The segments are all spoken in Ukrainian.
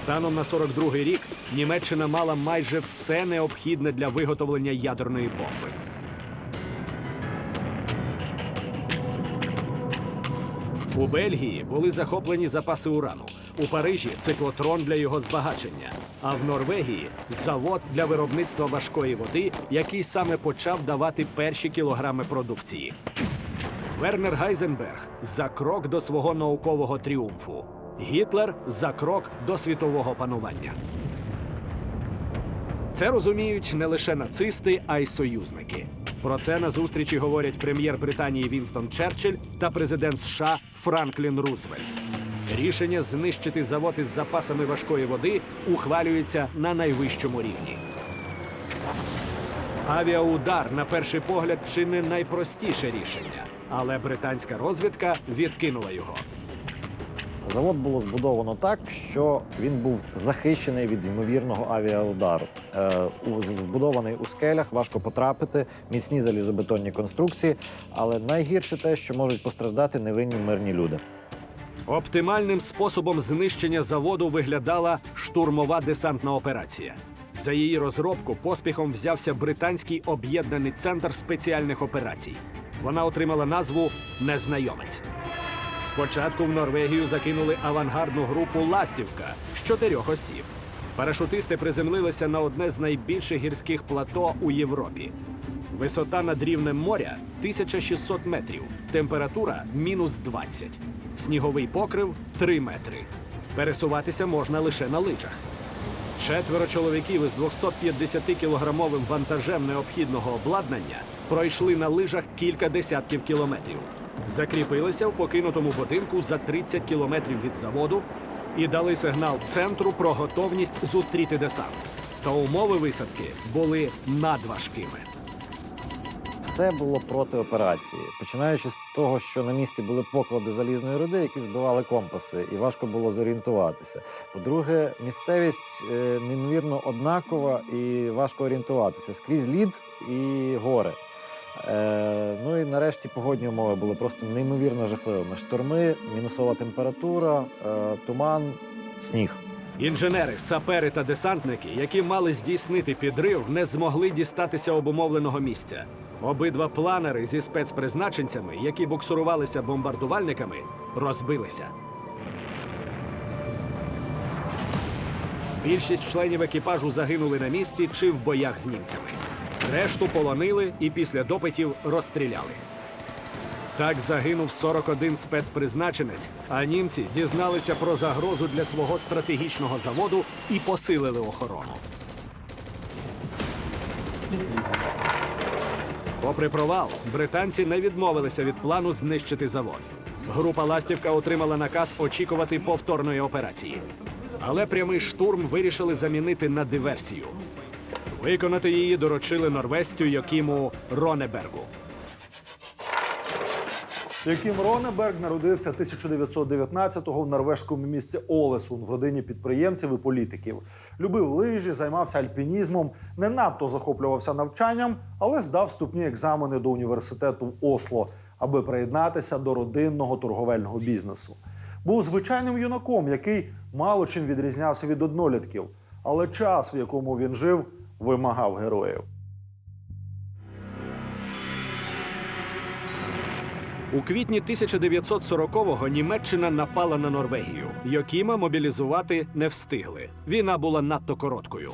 Станом на 42-й рік Німеччина мала майже все необхідне для виготовлення ядерної бомби. У Бельгії були захоплені запаси урану. У Парижі циклотрон для його збагачення. А в Норвегії завод для виробництва важкої води, який саме почав давати перші кілограми продукції. Вернер Гайзенберг за крок до свого наукового тріумфу. Гітлер за крок до світового панування. Це розуміють не лише нацисти, а й союзники. Про це на зустрічі говорять прем'єр Британії Вінстон Черчилль та президент США Франклін Рузвельт. Рішення знищити завод із запасами важкої води ухвалюється на найвищому рівні. Авіаудар, на перший погляд, чи не найпростіше рішення, але британська розвідка відкинула його. Завод було збудовано так, що він був захищений від ймовірного авіаудару. Е, збудований у скелях, важко потрапити, міцні залізобетонні конструкції. Але найгірше те, що можуть постраждати невинні мирні люди. Оптимальним способом знищення заводу виглядала штурмова десантна операція. За її розробку поспіхом взявся британський об'єднаний центр спеціальних операцій. Вона отримала назву Незнайомець. Спочатку в Норвегію закинули авангардну групу Ластівка з чотирьох осіб. Парашутисти приземлилися на одне з найбільших гірських плато у Європі. Висота над рівнем моря 1600 метрів, температура мінус 20, сніговий покрив 3 метри. Пересуватися можна лише на лижах. Четверо чоловіків із 250-кілограмовим вантажем необхідного обладнання пройшли на лижах кілька десятків кілометрів, закріпилися в покинутому будинку за 30 кілометрів від заводу і дали сигнал центру про готовність зустріти десант. Та умови висадки були надважкими. Все було проти операції, починаючи з того, що на місці були поклади залізної руди, які збивали компаси, і важко було зорієнтуватися. По-друге, місцевість е, неймовірно однакова і важко орієнтуватися. Скрізь лід і гори. Е, ну і нарешті погодні умови були просто неймовірно жахливими. Шторми, мінусова температура, е, туман, сніг. Інженери, сапери та десантники, які мали здійснити підрив, не змогли дістатися обумовленого місця. Обидва планери зі спецпризначенцями, які буксурувалися бомбардувальниками, розбилися. Більшість членів екіпажу загинули на місці чи в боях з німцями. Решту полонили і після допитів розстріляли. Так загинув 41 спецпризначенець, а німці дізналися про загрозу для свого стратегічного заводу і посилили охорону. Попри провал, британці не відмовилися від плану знищити завод. Група Ластівка отримала наказ очікувати повторної операції. Але прямий штурм вирішили замінити на диверсію. Виконати її доручили норвезцю Йокіму Ронебергу. Яким Ронеберг народився 1919-го в норвежському місті Олесун в родині підприємців і політиків. Любив лижі, займався альпінізмом, не надто захоплювався навчанням, але здав вступні екзамени до університету в Осло, аби приєднатися до родинного торговельного бізнесу. Був звичайним юнаком, який мало чим відрізнявся від однолітків, але час, в якому він жив, вимагав героїв. У квітні 1940-го Німеччина напала на Норвегію. Йокіма мобілізувати не встигли. Війна була надто короткою.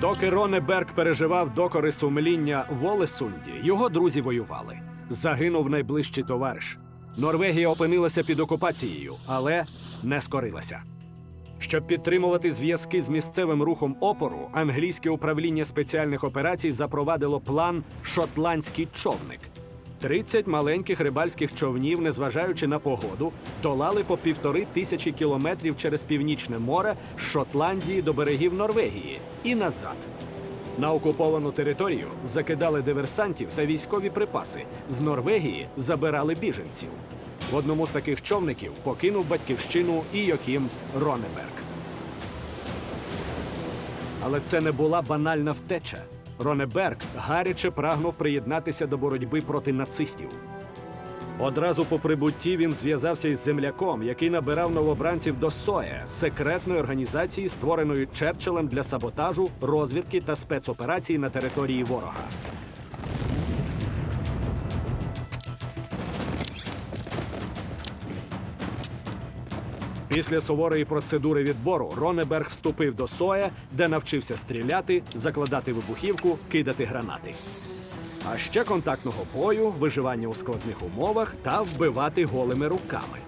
Доки Ронеберг переживав докори сумління в Олесунді, його друзі воювали. Загинув найближчий товариш. Норвегія опинилася під окупацією, але не скорилася. Щоб підтримувати зв'язки з місцевим рухом опору, англійське управління спеціальних операцій запровадило план Шотландський човник. 30 маленьких рибальських човнів, незважаючи на погоду, долали по півтори тисячі кілометрів через північне море з Шотландії до берегів Норвегії і назад. На окуповану територію закидали диверсантів та військові припаси. З Норвегії забирали біженців. В одному з таких човників покинув батьківщину і Йокім Ронеберг. Але це не була банальна втеча. Ронеберг гаряче прагнув приєднатися до боротьби проти нацистів. Одразу по прибутті він зв'язався із земляком, який набирав новобранців до СОЕ секретної організації, створеної Черчиллем для саботажу, розвідки та спецоперацій на території ворога. Після суворої процедури відбору Ронеберг вступив до СОЕ, де навчився стріляти, закладати вибухівку, кидати гранати. А ще контактного бою, виживання у складних умовах та вбивати голими руками.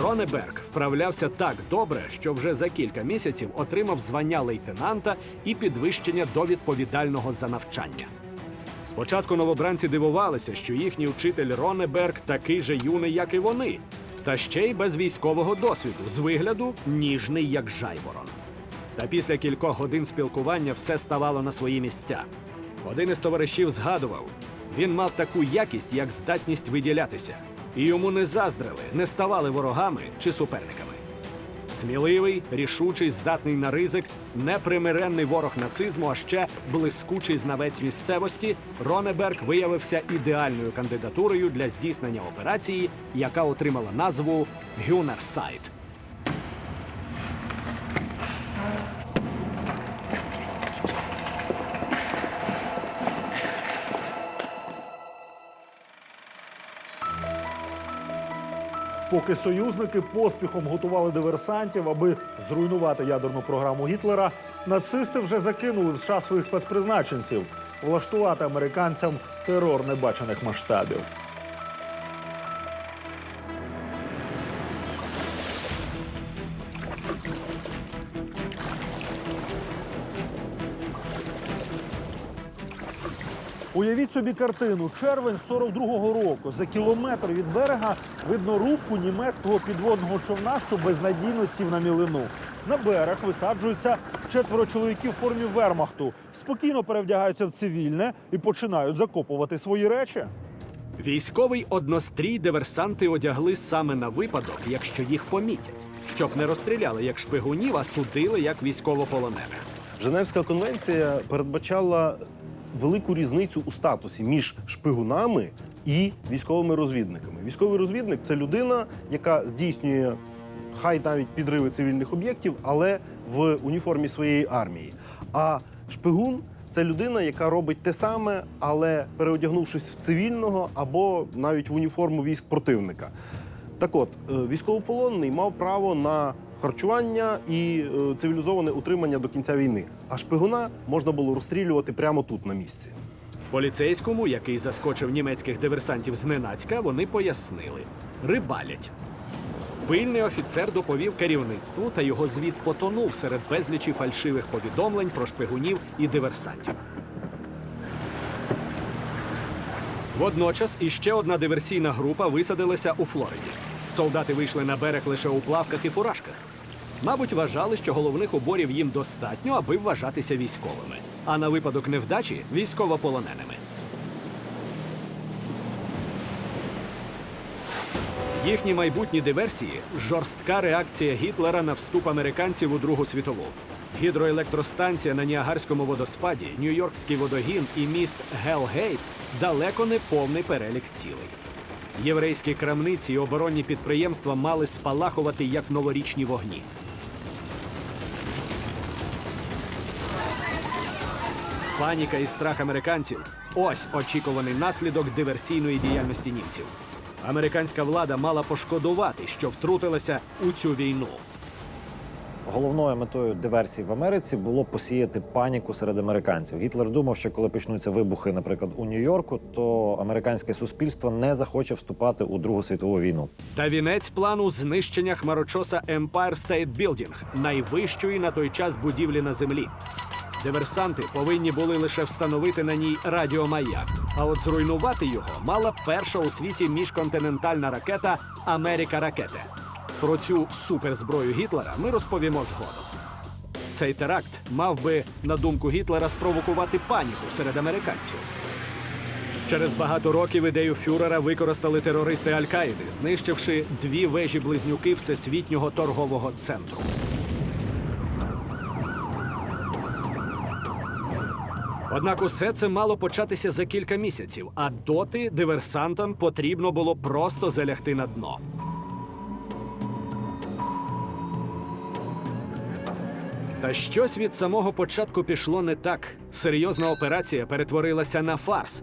Ронеберг вправлявся так добре, що вже за кілька місяців отримав звання лейтенанта і підвищення до відповідального за навчання. Спочатку новобранці дивувалися, що їхній вчитель Ронеберг такий же юний, як і вони, та ще й без військового досвіду, з вигляду ніжний, як жайворон. Та після кількох годин спілкування все ставало на свої місця. Один із товаришів згадував: він мав таку якість, як здатність виділятися, і йому не заздрили, не ставали ворогами чи суперниками. Сміливий, рішучий, здатний на ризик, непримиренний ворог нацизму, а ще блискучий знавець місцевості, Ронеберг виявився ідеальною кандидатурою для здійснення операції, яка отримала назву Гюнерсайд. Поки союзники поспіхом готували диверсантів, аби зруйнувати ядерну програму Гітлера, нацисти вже закинули в США своїх спецпризначенців влаштувати американцям терор небачених масштабів. Собі картину. Червень 42-го року. За кілометр від берега видно рубку німецького підводного човна, що безнадійно сів на мілину. На берег висаджуються четверо чоловіків в формі вермахту, спокійно перевдягаються в цивільне і починають закопувати свої речі. Військовий однострій диверсанти одягли саме на випадок, якщо їх помітять, щоб не розстріляли як шпигунів, а судили як військовополонених. Женевська конвенція передбачала велику різницю у статусі між шпигунами і військовими розвідниками. Військовий розвідник це людина, яка здійснює хай навіть підриви цивільних об'єктів, але в уніформі своєї армії. А шпигун це людина, яка робить те саме, але переодягнувшись в цивільного або навіть в уніформу військ противника. Так от, е, військовополонений мав право на харчування і е, цивілізоване утримання до кінця війни. А шпигуна можна було розстрілювати прямо тут на місці. Поліцейському, який заскочив німецьких диверсантів зненацька, вони пояснили: рибалять. Пильний офіцер доповів керівництву, та його звіт потонув серед безлічі фальшивих повідомлень про шпигунів і диверсантів. Водночас іще одна диверсійна група висадилася у Флориді. Солдати вийшли на берег лише у плавках і фуражках. Мабуть, вважали, що головних уборів їм достатньо, аби вважатися військовими, а на випадок невдачі військовополоненими. Їхні майбутні диверсії жорстка реакція Гітлера на вступ американців у Другу світову. Гідроелектростанція на Ніагарському водоспаді, Нью-Йоркський водогін і міст Гелгейт далеко не повний перелік цілей. Єврейські крамниці і оборонні підприємства мали спалахувати як новорічні вогні. Паніка і страх американців ось очікуваний наслідок диверсійної діяльності німців. Американська влада мала пошкодувати, що втрутилася у цю війну. Головною метою диверсії в Америці було посіяти паніку серед американців. Гітлер думав, що коли почнуться вибухи, наприклад, у Нью-Йорку, то американське суспільство не захоче вступати у Другу світову війну. Та вінець плану знищення хмарочоса Empire State Building, найвищої на той час будівлі на землі. Диверсанти повинні були лише встановити на ній радіомаяк, а от зруйнувати його мала перша у світі міжконтинентальна ракета Америка Ракете. Про цю суперзброю Гітлера ми розповімо згодом. Цей теракт мав би, на думку Гітлера, спровокувати паніку серед американців. Через багато років ідею фюрера використали терористи Аль-Каїди, знищивши дві вежі-близнюки всесвітнього торгового центру. Однак усе це мало початися за кілька місяців, а доти диверсантам потрібно було просто залягти на дно. Та щось від самого початку пішло не так. Серйозна операція перетворилася на фарс.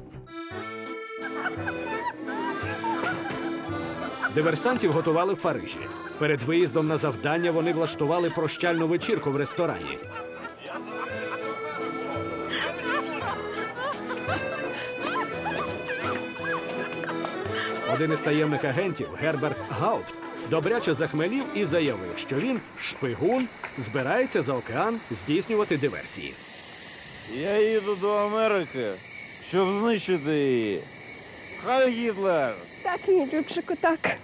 Диверсантів готували в Парижі. Перед виїздом на завдання вони влаштували прощальну вечірку в ресторані. Один із таємних агентів, Герберт Гаупт, добряче захмелів і заявив, що він шпигун, збирається за океан здійснювати диверсії. Я їду до Америки, щоб знищити її. Хай Гітлер! Так, мій любчику, так.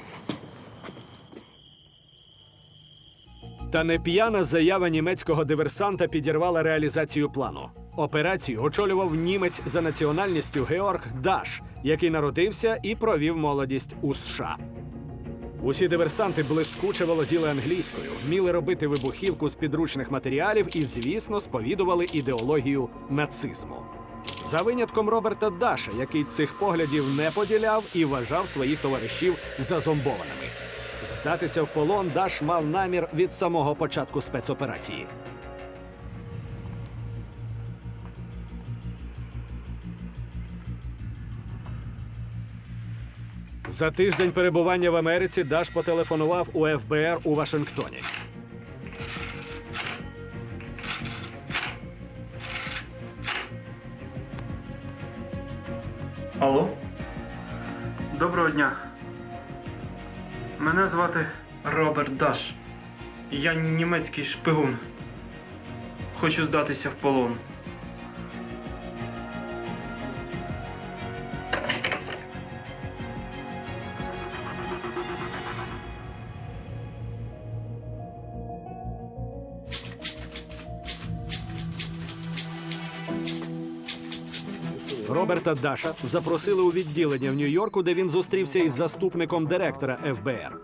Та не п'яна заява німецького диверсанта підірвала реалізацію плану. Операцію очолював німець за національністю Георг Даш, який народився і провів молодість у США. Усі диверсанти блискуче володіли англійською, вміли робити вибухівку з підручних матеріалів і, звісно, сповідували ідеологію нацизму. За винятком Роберта Даша, який цих поглядів не поділяв і вважав своїх товаришів зазомбованими. Здатися в полон Даш мав намір від самого початку спецоперації. За тиждень перебування в Америці Даш потелефонував у ФБР у Вашингтоні. Алло? Доброго дня. Мене звати Роберт Даш. Я німецький шпигун. Хочу здатися в полон. Роберта Даша запросили у відділення в Нью-Йорку, де він зустрівся із заступником директора ФБР.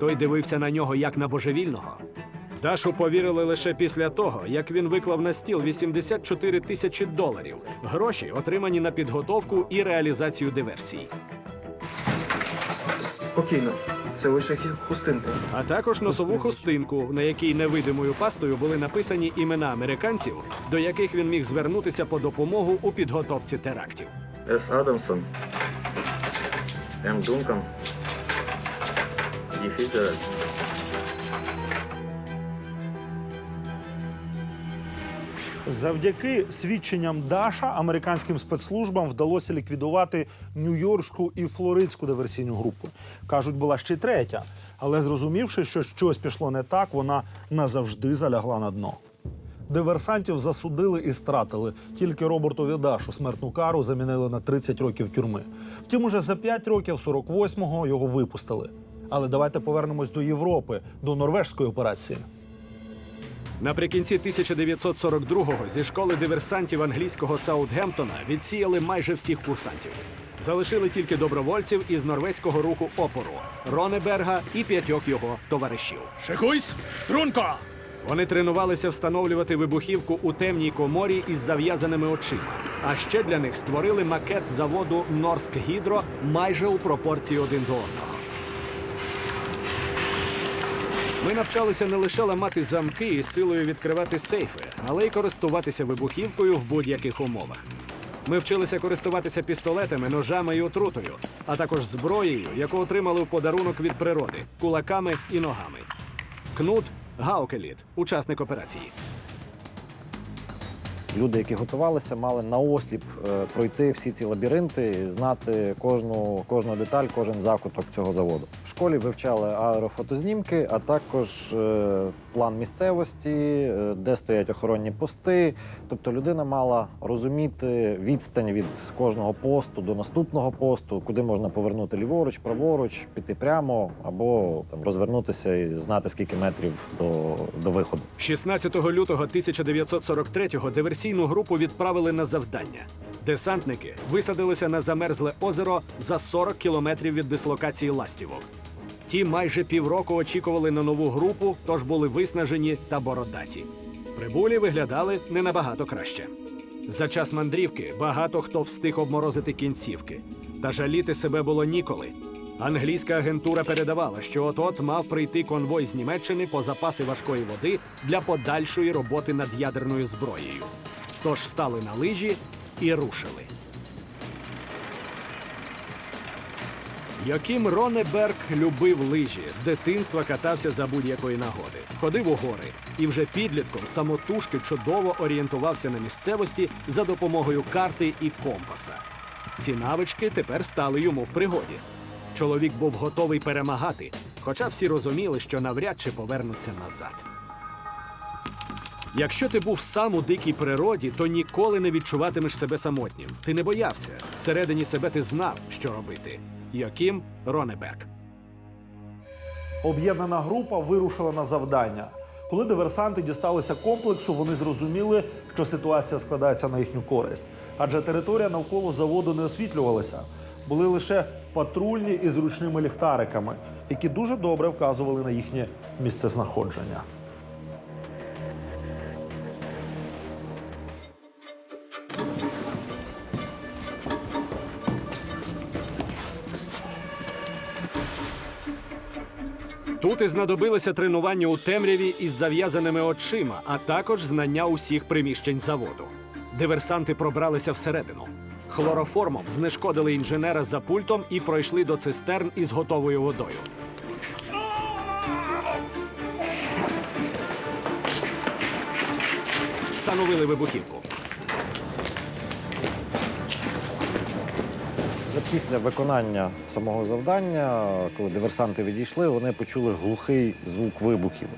Той дивився на нього як на божевільного. Дашу повірили лише після того, як він виклав на стіл 84 тисячі доларів, гроші, отримані на підготовку і реалізацію диверсій, Спокійно, це лише хустинка. а також носову хустинку, на якій невидимою пастою були написані імена американців, до яких він міг звернутися по допомогу у підготовці терактів. С. Адамсон, М. Дункан, Фіджеральд. Завдяки свідченням Даша американським спецслужбам вдалося ліквідувати Нью-Йоркську і Флоридську диверсійну групу. Кажуть, була ще третя, але зрозумівши, що щось пішло не так, вона назавжди залягла на дно. Диверсантів засудили і стратили. Тільки Робертові Дашу смертну кару замінили на 30 років тюрми. Втім, уже за 5 років 48-го його випустили. Але давайте повернемось до Європи, до норвежської операції. Наприкінці 1942-го зі школи диверсантів англійського Саутгемптона відсіяли майже всіх курсантів. Залишили тільки добровольців із норвезького руху опору Ронеберга і п'ятьох його товаришів. Шикуйсь! Струнко! Вони тренувалися встановлювати вибухівку у темній коморі із зав'язаними очима. А ще для них створили макет заводу Норськ Гідро майже у пропорції один до одного. Ми навчалися не лише ламати замки і силою відкривати сейфи, але й користуватися вибухівкою в будь-яких умовах. Ми вчилися користуватися пістолетами, ножами і отрутою, а також зброєю, яку отримали в подарунок від природи, кулаками і ногами. Кнут Гаукеліт, учасник операції. Люди, які готувалися, мали наосліп е, пройти всі ці лабіринти, знати кожну, кожну деталь, кожен закуток цього заводу. В школі вивчали аерофотознімки, а також е, план місцевості, е, де стоять охоронні пости. Тобто людина мала розуміти відстань від кожного посту до наступного посту, куди можна повернути ліворуч, праворуч, піти прямо або там розвернутися і знати скільки метрів до, до виходу. 16 лютого 1943-го диверсійну групу відправили на завдання. Десантники висадилися на замерзле озеро за 40 кілометрів від дислокації ластівок. Ті майже півроку очікували на нову групу, тож були виснажені та бородаті. Прибулі виглядали не набагато краще. За час мандрівки багато хто встиг обморозити кінцівки. Та жаліти себе було ніколи. Англійська агентура передавала, що от-от мав прийти конвой з Німеччини по запаси важкої води для подальшої роботи над ядерною зброєю. Тож стали на лижі і рушили. Яким Ронеберг любив лижі, з дитинства катався за будь-якої нагоди, ходив у гори і вже підлітком самотужки чудово орієнтувався на місцевості за допомогою карти і компаса. Ці навички тепер стали йому в пригоді. Чоловік був готовий перемагати, хоча всі розуміли, що навряд чи повернуться назад. Якщо ти був сам у дикій природі, то ніколи не відчуватимеш себе самотнім. Ти не боявся. Всередині себе ти знав, що робити. Яким Ронеберг. Об'єднана група вирушила на завдання. Коли диверсанти дісталися комплексу, вони зрозуміли, що ситуація складається на їхню користь, адже територія навколо заводу не освітлювалася. Були лише патрульні із ручними ліхтариками, які дуже добре вказували на їхнє місце Тут і знадобилося тренування у темряві із зав'язаними очима, а також знання усіх приміщень заводу. Диверсанти пробралися всередину. Хлороформом знешкодили інженера за пультом і пройшли до цистерн із готовою водою. Встановили вибухівку. Вже після виконання самого завдання, коли диверсанти відійшли, вони почули глухий звук вибухів.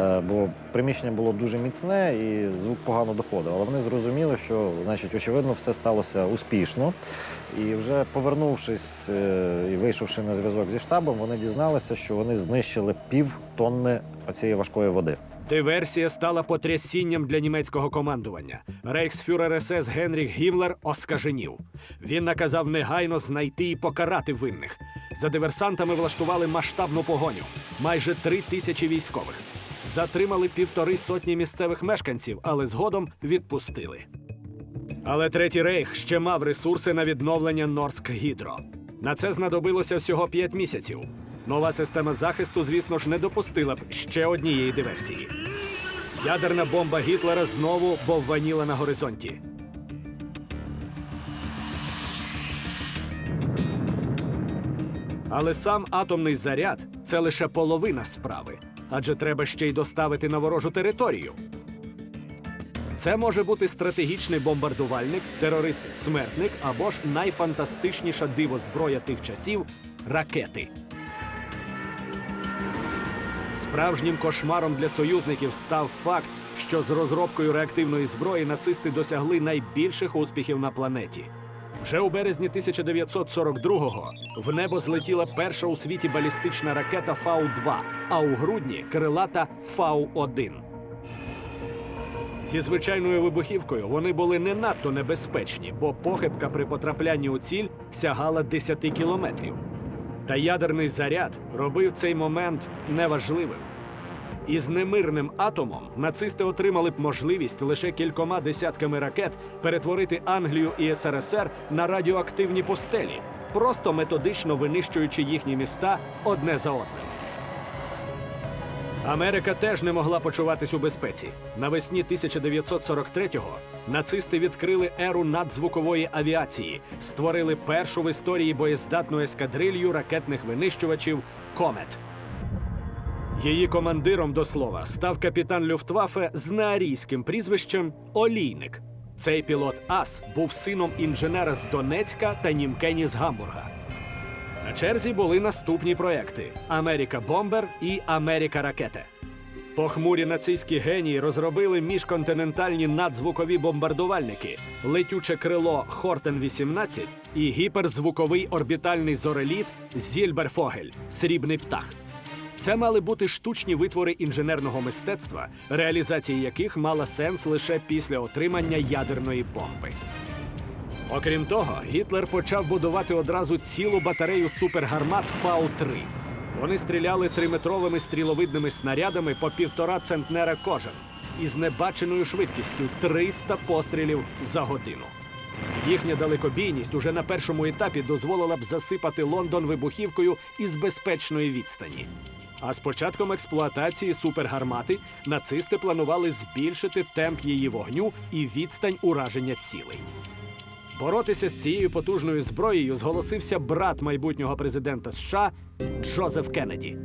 Е, Бо приміщення було дуже міцне і звук погано доходив. Але вони зрозуміли, що значить, очевидно, все сталося успішно. І вже повернувшись е, і вийшовши на зв'язок зі штабом, вони дізналися, що вони знищили пів тонни цієї важкої води. Диверсія стала потрясінням для німецького командування. Рейхсфюрер СС Генріх Гіммлер оскаженів. Він наказав негайно знайти і покарати винних. За диверсантами влаштували масштабну погоню. Майже три тисячі військових. Затримали півтори сотні місцевих мешканців, але згодом відпустили. Але Третій рейх ще мав ресурси на відновлення Норськ Гідро. На це знадобилося всього 5 місяців. Нова система захисту, звісно ж, не допустила б ще однієї диверсії. Ядерна бомба Гітлера знову бовваніла на горизонті. Але сам атомний заряд це лише половина справи, адже треба ще й доставити на ворожу територію. Це може бути стратегічний бомбардувальник, терорист-смертник або ж найфантастичніша диво зброя тих часів ракети. Справжнім кошмаром для союзників став факт, що з розробкою реактивної зброї нацисти досягли найбільших успіхів на планеті. Вже у березні 1942-го в небо злетіла перша у світі балістична ракета Фау-2, а у грудні крилата Фау-1. Зі звичайною вибухівкою вони були не надто небезпечні, бо похибка при потраплянні у ціль сягала 10 кілометрів. Та ядерний заряд робив цей момент неважливим. Із немирним атомом нацисти отримали б можливість лише кількома десятками ракет перетворити Англію і СРСР на радіоактивні постелі, просто методично винищуючи їхні міста одне за одним. Америка теж не могла почуватись у безпеці. Навесні 1943-го нацисти відкрили еру надзвукової авіації, створили першу в історії боєздатну ескадрилью ракетних винищувачів Комет. Її командиром до слова став капітан Люфтваффе з неарійським прізвищем Олійник. Цей пілот Ас був сином інженера з Донецька та німкені з Гамбурга. На черзі були наступні проекти: Америка Бомбер і Америка Ракете. Похмурі нацистські генії розробили міжконтинентальні надзвукові бомбардувальники, летюче крило Хортен 18 і гіперзвуковий орбітальний зореліт Зільберфогель Срібний птах. Це мали бути штучні витвори інженерного мистецтва, реалізація яких мала сенс лише після отримання ядерної бомби. Окрім того, Гітлер почав будувати одразу цілу батарею супергармат Фау-3. Вони стріляли триметровими стріловидними снарядами по півтора центнера кожен. із небаченою швидкістю 300 пострілів за годину. Їхня далекобійність уже на першому етапі дозволила б засипати Лондон вибухівкою із безпечної відстані. А з початком експлуатації супергармати нацисти планували збільшити темп її вогню і відстань ураження цілей. Боротися з цією потужною зброєю зголосився брат майбутнього президента США Джозеф Кеннеді.